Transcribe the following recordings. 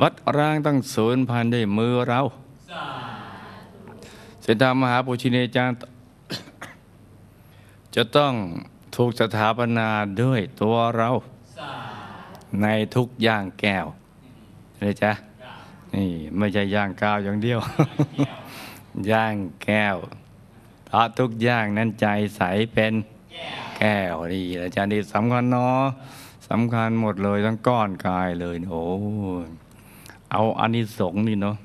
วัดร้างต้องศูนย์พันด้วยมือเราเส้นทางมหาปุชิเนจารย์จะต้องถูกสถาปนาด้วยตัวเรา ในทุกย่างแก้วเลยจ้ะนี่ไม่ใช่ย่างก้าวอย่างเดียว ย่างแก้วเพราะทุกอย่างนั้นใจใสเป็นแก้วนี่อาจารย์นี่สำคัญเนาะสำคัญหมดเลยทั้งก้อนกายเลยโอ้ย เอาอานิสงส์นี่เนาะ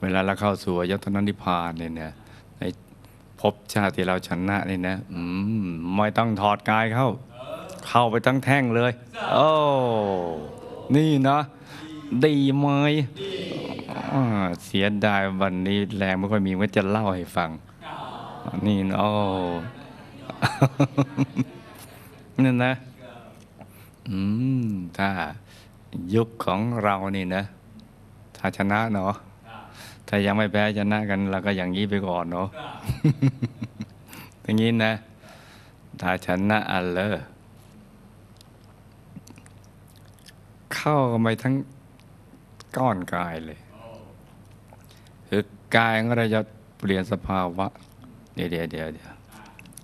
เวลาเราเข้าสู่อายตนะนิพพานเนี่ยนะในภพชาติที่เราชนะนี่นะมไม่ต้องถอดกายเข้า เข้าไปตั้งแท่งเลย โอ้นี่นะดีไหมเสียดายวันนี้แรงไม่ค่อยมีก็จะเล่าให้ฟัง นี่นะโอ้นั่นนะ อืม ถ้า ยุคของเรานี่นะ ถ้าชนะเนาะถ้ายังไม่แพ้ชนะกันเราก็อย่างนี้ไปก่อนเนาะอย่างนี้นะ ถ้าชนะอันเลอเข้าไปทั้งก้อนกายเลยคือกายของเราจะเปลี่ยนสภาวะ เดี๋ยวเดี๋ยวเดี๋ยวเดี๋ยว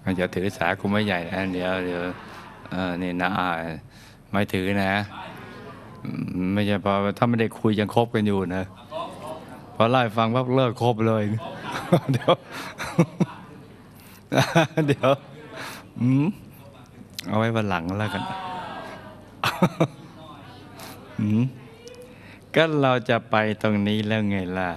มันจะถือสาคุไม่ใหญ่นะเดี๋ยวเดี๋ยวเออนี่นะไม่ถือนะ ไม่ใช่พอถ้าไม่ได้คุยยังคบกันอยู่นะพอไล่ฟังว่าเลิกคบเลย เดี๋ยว เดี๋ยวอืมเอาไว้วันหลังแล้วกันก็เราจะไปตรงนี้แล้วไงล่ะ